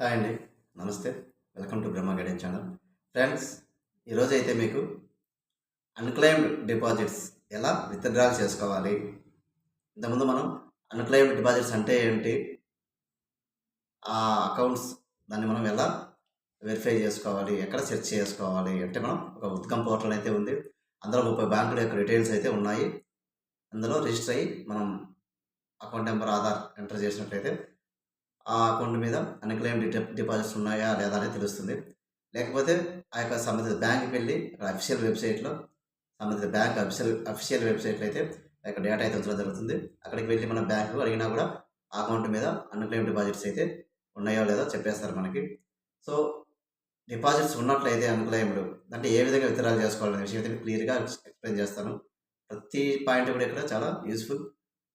Hi అండి. నమస్తే. Welcome to Brahma guidance channel. Friends ఈరోజు అయితే మీకు అన్క్లైమ్డ్ డిపాజిట్స్ ఎలా విత్డ్రా చేసుకోవాలి? ఇంతకుముందు మనం అన్క్లైమ్డ్ డిపాజిట్స్ అంటే ఏంటి? ఆ అకౌంట్స్ దాన్ని మనం ఎలా వెరిఫై చేసుకోవాలి? ఎక్కడ సెర్చ్ చేసుకోవాలి? అంటే మనం ఒక ఉద్గమ్ పోర్టల్ అయితే ఉంది. అందులో ముప్పై బ్యాంకుల యొక్క డీటెయిల్స్ అయితే ఉన్నాయి. అందులో రిజిస్టర్ అయ్యి మనం అకౌంట్ నెంబర్ ఆధార్ ఎంటర్ చేసినట్లయితే ఆ అకౌంట్ మీద అన్క్లెయిమ్ డిపాజిట్స్ ఉన్నాయా లేదా అనేది తెలుస్తుంది. లేకపోతే ఆ యొక్క సంబంధిత బ్యాంక్కి వెళ్ళి అఫీషియల్ వెబ్సైట్లో సంబంధిత బ్యాంక్ అఫీషియల్ అఫీషియల్ వెబ్సైట్లో అయితే ఆ యొక్క డేటా అయితే ఉంచడం జరుగుతుంది. అక్కడికి వెళ్ళి మన బ్యాంకు అడిగినా కూడా ఆ అకౌంట్ మీద అన్క్లెయిమ్ డిపాజిట్స్ అయితే ఉన్నాయో లేదో చెప్పేస్తారు మనకి. సో డిపాజిట్స్ ఉన్నట్లయితే అన్క్లెయిమ్డ్ అంటే ఏ విధంగా విత్తనాలు చేసుకోవాలనే విషయం అయితే క్లియర్గా ఎక్స్ప్లెయిన్ చేస్తాను. ప్రతి పాయింట్ కూడా ఇక్కడ చాలా యూస్ఫుల్.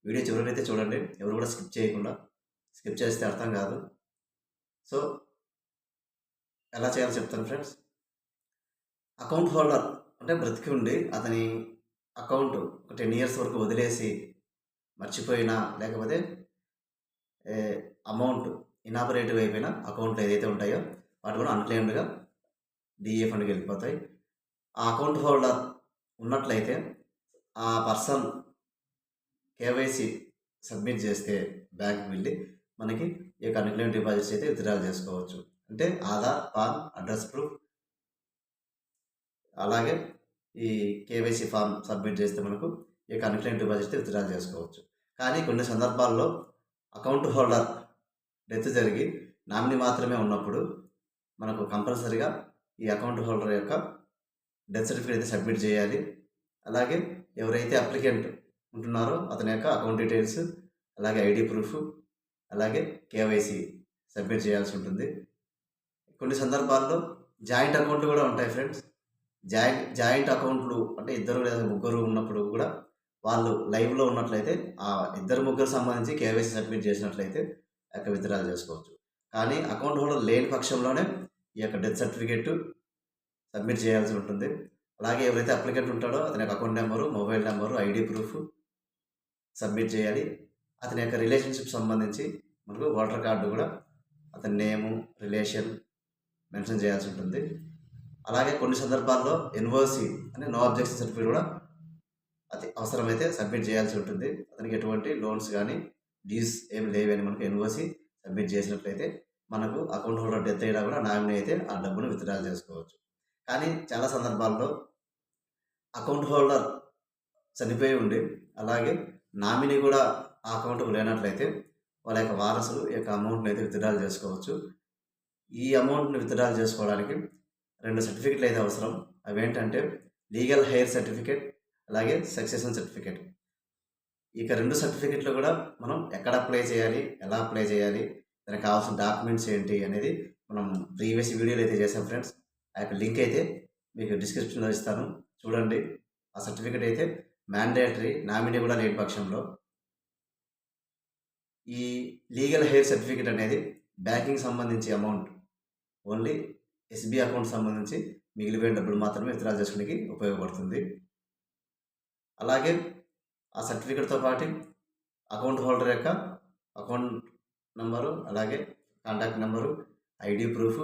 వీడియో అయితే చూడండి. ఎవరు కూడా స్కిప్ చేయకుండా స్కిప్ చేస్తే అర్థం కాదు. సో ఎలా చేయాలో చెప్తాను ఫ్రెండ్స్. అకౌంట్ హోల్డర్ అంటే బ్రతికి ఉండి అతని అకౌంట్ ఒక టెన్ ఇయర్స్ వరకు వదిలేసి మర్చిపోయినా లేకపోతే అమౌంట్ ఇనాపరేటివ్ అయిపోయిన అకౌంట్లు ఏదైతే ఉంటాయో వాటి కూడా అన్క్లెయిమ్డ్గా డిఏ ఫండ్కి వెళ్ళిపోతాయి. ఆ అకౌంట్ హోల్డర్ ఉన్నట్లయితే ఆ పర్సన్ కేవైసీ సబ్మిట్ చేస్తే బ్యాంక్కి వెళ్ళి మనకి ఈ యొక్క అన్క్లెయిమ్ డిపాజిట్స్ అయితే విత్డ్రాల్ చేసుకోవచ్చు. అంటే ఆధార్ పాన్ అడ్రస్ ప్రూఫ్. అలాగే ఈ కేవైసీ ఫామ్ సబ్మిట్ చేస్తే మనకు ఈ యొక్క అన్క్లెయిమ్ డిపాజిట్ విత్డ్రాల్ చేసుకోవచ్చు. కానీ కొన్ని సందర్భాల్లో అకౌంట్ హోల్డర్ డెత్ జరిగి నామినీ మాత్రమే ఉన్నప్పుడు మనకు కంపల్సరిగా ఈ అకౌంట్ హోల్డర్ యొక్క డెత్ సర్టిఫికేట్ అయితే సబ్మిట్ చేయాలి. అలాగే ఎవరైతే అప్లికెంట్ ఉంటున్నారో అతని యొక్క అకౌంట్ డీటెయిల్స్ అలాగే ఐడి ప్రూఫ్ అలాగే కేవైసీ సబ్మిట్ చేయాల్సి ఉంటుంది. కొన్ని సందర్భాల్లో జాయింట్ అకౌంట్లు కూడా ఉంటాయి ఫ్రెండ్స్. జాయింట్ జాయింట్ అకౌంట్లు అంటే ఇద్దరు లేదా ముగ్గురు ఉన్నప్పుడు కూడా వాళ్ళు లైవ్లో ఉన్నట్లయితే ఆ ఇద్దరు ముగ్గురు సంబంధించి కేవైసీ సబ్మిట్ చేసినట్లయితే యొక్క విత్డ్రాల్ చేసుకోవచ్చు. కానీ అకౌంట్ హోల్డర్ లేని పక్షంలోనే ఈ యొక్క డెత్ సర్టిఫికేట్ సబ్మిట్ చేయాల్సి ఉంటుంది. అలాగే ఎవరైతే అప్లికెంట్ ఉంటాడో అతని యొక్క account number mobile number ID proof submit చేయాలి. అతని యొక్క రిలేషన్షిప్ సంబంధించి మనకు ఓటర్ కార్డు కూడా అతని నేము రిలేషన్ మెన్షన్ చేయాల్సి ఉంటుంది. అలాగే కొన్ని సందర్భాల్లో ఎన్ఓసి అనే నో అబ్జెక్షన్ సర్టిఫికేట్ కూడా అతి అవసరమైతే సబ్మిట్ చేయాల్సి ఉంటుంది. అతనికి ఎటువంటి లోన్స్ కానీ డ్యూస్ ఏం లేవని మనకు ఎన్ఓసి సబ్మిట్ చేసినట్లయితే మనకు అకౌంట్ హోల్డర్ డెత్ అయినా కూడా నామినీ అయితే ఆ డబ్బును విత్డ్రా చేసుకోవచ్చు. కానీ చాలా సందర్భాల్లో అకౌంట్ హోల్డర్ చనిపోయి ఉండి అలాగే నామినీ కూడా ఆ అకౌంట్కు లేనట్లయితే వాళ్ళ యొక్క వారసులు ఈ యొక్క అమౌంట్ని అయితే విత్డ్రాల్ చేసుకోవచ్చు. ఈ అమౌంట్ని విత్డ్రాల్ చేసుకోవడానికి రెండు సర్టిఫికెట్లు అయితే అవసరం. అవి ఏంటంటే లీగల్ హెయిర్ సర్టిఫికేట్ అలాగే సక్సెషన్ సర్టిఫికేట్. ఇక రెండు సర్టిఫికెట్లు కూడా మనం ఎక్కడ అప్లై చేయాలి ఎలా అప్లై చేయాలి దానికి కావాల్సిన డాక్యుమెంట్స్ ఏంటి అనేది మనం ప్రీవియస్ వీడియోలు అయితే చేసాం ఫ్రెండ్స్. ఆ యొక్క లింక్ అయితే మీకు డిస్క్రిప్షన్లో ఇస్తాను. చూడండి. ఆ సర్టిఫికేట్ అయితే మ్యాండేటరీ నామినీ కూడా లేని పక్షంలో ఈ లీగల్ హెయిర్ సర్టిఫికేట్ అనేది బ్యాంకింగ్ సంబంధించి అమౌంట్ ఓన్లీ ఎస్బీ అకౌంట్ సంబంధించి మిగిలిపోయిన డబ్బులు మాత్రమే విత్డ్రా చేసుకోవడానికి ఉపయోగపడుతుంది. అలాగే ఆ సర్టిఫికేట్తో పాటు అకౌంట్ హోల్డర్ యొక్క అకౌంట్ నెంబరు అలాగే కాంటాక్ట్ నెంబరు ఐడి ప్రూఫ్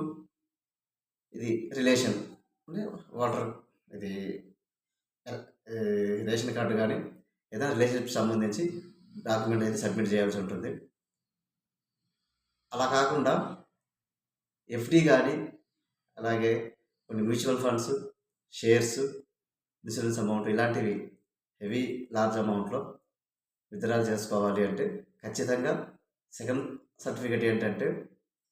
ఇది రిలేషన్ అంటే ఇది రేషన్ కార్డు కానీ ఏదైనా రిలేషన్షిప్ సంబంధించి డాక్యుమెంట్ అయితే సబ్మిట్ చేయాల్సి ఉంటుంది. అలా కాకుండా ఎఫ్డి కానీ అలాగే కొన్ని mutual funds shares insurance amount ఇలాంటివి హెవీ లార్జ్ అమౌంట్లో విత్డ్రాల్ చేసుకోవాలి అంటే ఖచ్చితంగా సెకండ్ సర్టిఫికేట్ ఏంటంటే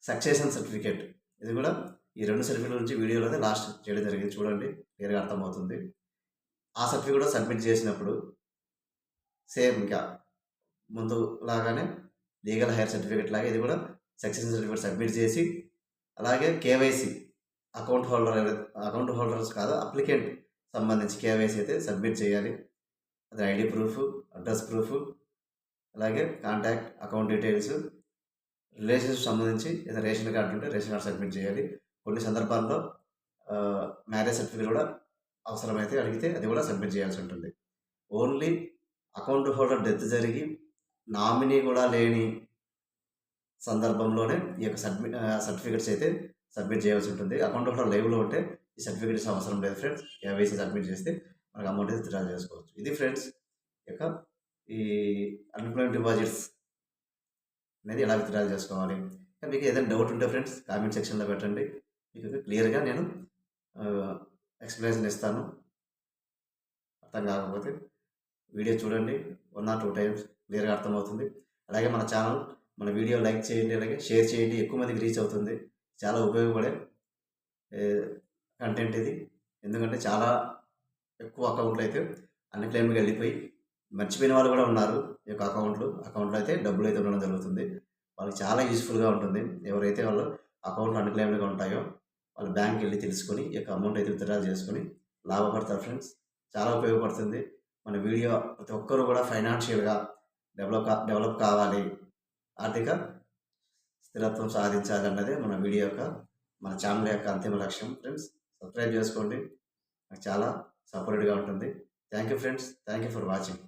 సక్సెషన్ సర్టిఫికేట్. ఇది కూడా ఈ రెండు సర్టిఫికేట్ గురించి వీడియోలో అయితే లాస్ట్ చేయడం జరిగింది. చూడండి క్లియర్గా అర్థమవుతుంది. ఆ సర్టిఫికేట్ కూడా సబ్మిట్ చేసినప్పుడు సేమ్ ఇంకా ముందు లాగానే లీగల్ హైర్ సర్టిఫికేట్ లాగా ఇది కూడా సక్సెస్ సర్టిఫికేట్ సబ్మిట్ చేసి అలాగే KYC account holder account holders కాదు అప్లికెంట్ సంబంధించి కేవైసీ అయితే సబ్మిట్ చేయాలి. అది ఐడి ప్రూఫ్ అడ్రస్ ప్రూఫ్ అలాగే కాంటాక్ట్ అకౌంట్ డీటెయిల్స్ రిలేషన్షిప్ సంబంధించి ఏదైనా రేషన్ కార్డు ఉంటే రేషన్ కార్డు సబ్మిట్ చేయాలి. కొన్ని సందర్భాల్లో మ్యారేజ్ సర్టిఫికేట్ కూడా అవసరమైతే అడిగితే అది కూడా సబ్మిట్ చేయాల్సి ఉంటుంది. ఓన్లీ అకౌంట్ హోల్డర్ డెత్ జరిగి నామినీ కూడా లేని సందర్భంలోనే ఈ యొక్క సబ్మిట్ సర్టిఫికెట్స్ అయితే సబ్మిట్ చేయాల్సి ఉంటుంది. అకౌంట్ హోల్డర్ లైవ్లో ఉంటే ఈ సర్టిఫికేట్స్ అవసరం లేదు ఫ్రెండ్స్. కేవైసీ సబ్మిట్ చేస్తే మనకు అమౌంట్ అయితే డ్రా చేసుకోవచ్చు. ఇది ఫ్రెండ్స్ యొక్క ఈ అన్ఎంప్లాయ్మెంట్ డిపాజిట్స్ అనేది ఎలా విత్డ్రా చేసుకోవాలి? మీకు ఏదైనా డౌట్ ఉంటే ఫ్రెండ్స్ కామెంట్ సెక్షన్లో పెట్టండి. మీకు క్లియర్గా నేను ఎక్స్ప్లెనేషన్ ఇస్తాను. అర్థం కాకపోతే వీడియో చూడండి. వన్ ఆర్ టూ టైమ్స్ క్లియర్గా అర్థమవుతుంది. అలాగే మన ఛానల్ మన వీడియో లైక్ చేయండి అలాగే షేర్ చేయండి. ఎక్కువ మందికి రీచ్ అవుతుంది. చాలా ఉపయోగపడే కంటెంట్ ఇది. ఎందుకంటే చాలా ఎక్కువ అకౌంట్లు అయితే అన్ని క్లెయిమ్కి వెళ్ళిపోయి మర్చిపోయిన వాళ్ళు కూడా ఉన్నారు ఈ యొక్క అకౌంట్లు అకౌంట్లో అయితే డబ్బులు అయితే ఉండడం జరుగుతుంది. వాళ్ళకి చాలా యూస్ఫుల్గా ఉంటుంది. ఎవరైతే వాళ్ళు అకౌంట్లు అన్క్లెయిమ్గా ఉంటాయో వాళ్ళు బ్యాంక్కి వెళ్ళి తెలుసుకొని ఈ యొక్క అమౌంట్ అయితే విత్డ్రా చేసుకొని లాభపడతారు ఫ్రెండ్స్ చాలా ఉపయోగపడుతుంది. మన వీడియో ప్రతి ఒక్కరు కూడా ఫైనాన్షియల్గా డెవలప్ డెవలప్ కావాలి. ఆర్థిక స్థిరత్వం సాధించాలి అన్నదే మన వీడియో యొక్క మన ఛానల్ యొక్క అంతిమ లక్ష్యం. ఫ్రెండ్స్ సబ్స్క్రైబ్ చేసుకోండి. నాకు చాలా సపరేట్గా ఉంటుంది. Thank you friends thank you for watching